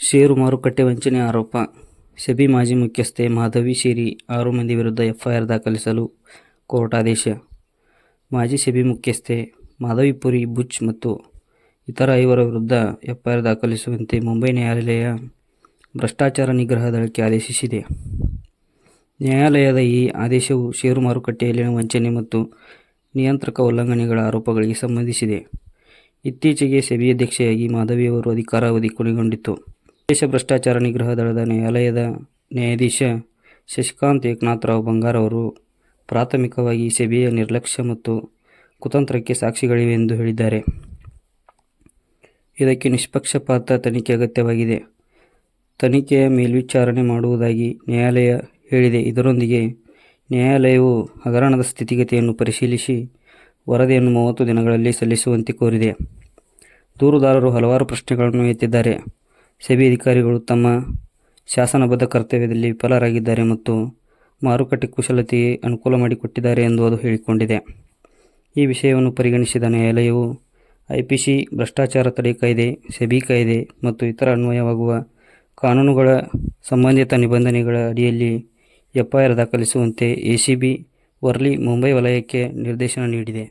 ಷೇರು ಮಾರುಕಟ್ಟೆ ವಂಚನೆ ಆರೋಪ. ಸೆಬಿ ಮಾಜಿ ಮುಖ್ಯಸ್ಥೆ ಮಾಧವಿ ಶೇರಿ ಆರು ಮಂದಿ ವಿರುದ್ಧ ಎಫ್ಐಆರ್ ದಾಖಲಿಸಲು ಕೋರ್ಟ್ ಆದೇಶ. ಮಾಜಿ ಸೆಬಿ ಮುಖ್ಯಸ್ಥೆ ಮಾಧವಿ ಪುರಿ, ಬುಚ್ ಮತ್ತು ಇತರ ಐವರ ವಿರುದ್ಧ ಎಫ್ಐಆರ್ ದಾಖಲಿಸುವಂತೆ ಮುಂಬೈ ನ್ಯಾಯಾಲಯ ಭ್ರಷ್ಟಾಚಾರ ನಿಗ್ರಹ ದಳಕ್ಕೆ ಆದೇಶಿಸಿದೆ. ನ್ಯಾಯಾಲಯದ ಈ ಆದೇಶವು ಷೇರು ಮಾರುಕಟ್ಟೆಯಲ್ಲಿನ ವಂಚನೆ ಮತ್ತು ನಿಯಂತ್ರಕ ಉಲ್ಲಂಘನೆಗಳ ಆರೋಪಗಳಿಗೆ ಸಂಬಂಧಿಸಿದೆ. ಇತ್ತೀಚೆಗೆ ಸೆಬಿ ಅಧ್ಯಕ್ಷೆಯಾಗಿ ಮಾಧವಿಯವರು ಅಧಿಕಾರಾವಧಿ ಕೊನೆಗೊಂಡಿತ್ತು. ವಿಶೇಷ ಭ್ರಷ್ಟಾಚಾರ ನಿಗ್ರಹ ದಳದ ನ್ಯಾಯಾಲಯದ ನ್ಯಾಯಾಧೀಶ ಶಶಿಕಾಂತ್ ಏಕನಾಥರಾವ್ ಬಂಗಾರ್ ಅವರು ಪ್ರಾಥಮಿಕವಾಗಿ ಸೆಬಿಯ ನಿರ್ಲಕ್ಷ್ಯ ಮತ್ತು ಕುತಂತ್ರಕ್ಕೆ ಸಾಕ್ಷಿಗಳಿವೆ ಎಂದು ಹೇಳಿದ್ದಾರೆ. ಇದಕ್ಕೆ ನಿಷ್ಪಕ್ಷಪಾತ ತನಿಖೆ ಅಗತ್ಯವಾಗಿದೆ. ತನಿಖೆಯ ಮೇಲ್ವಿಚಾರಣೆ ಮಾಡುವುದಾಗಿ ನ್ಯಾಯಾಲಯ ಹೇಳಿದೆ. ಇದರೊಂದಿಗೆ ನ್ಯಾಯಾಲಯವು ಹಗರಣದ ಸ್ಥಿತಿಗತಿಯನ್ನು ಪರಿಶೀಲಿಸಿ ವರದಿಯನ್ನು ಮೂವತ್ತು ದಿನಗಳಲ್ಲಿ ಸಲ್ಲಿಸುವಂತೆ ಕೋರಿದೆ. ದೂರುದಾರರು ಹಲವಾರು ಪ್ರಶ್ನೆಗಳನ್ನು ಎತ್ತಿದ್ದಾರೆ. ಸೆಬಿ ಅಧಿಕಾರಿಗಳು ತಮ್ಮ ಶಾಸನಬದ್ಧ ಕರ್ತವ್ಯದಲ್ಲಿ ವಿಫಲರಾಗಿದ್ದಾರೆ ಮತ್ತು ಮಾರುಕಟ್ಟೆ ಕುಶಲತೆಗೆ ಅನುಕೂಲ ಮಾಡಿಕೊಟ್ಟಿದ್ದಾರೆ ಎಂದು ಅದು ಹೇಳಿಕೊಂಡಿದೆ. ಈ ವಿಷಯವನ್ನು ಪರಿಗಣಿಸಿದ ನ್ಯಾಯಾಲಯವು ಐಪಿಸಿ ಭ್ರಷ್ಟಾಚಾರ ತಡೆ ಕಾಯ್ದೆ ಸೆಬಿ ಕಾಯ್ದೆ ಮತ್ತು ಇತರ ಅನ್ವಯವಾಗುವ ಕಾನೂನುಗಳ ಸಂಬಂಧಿತ ನಿಬಂಧನೆಗಳ ಅಡಿಯಲ್ಲಿ ಎಫ್ಐಆರ್ ದಾಖಲಿಸುವಂತೆ ಎಸಿಬಿ ವರ್ಲಿ ಮುಂಬೈ ವಲಯಕ್ಕೆ ನಿರ್ದೇಶನ ನೀಡಿದೆ.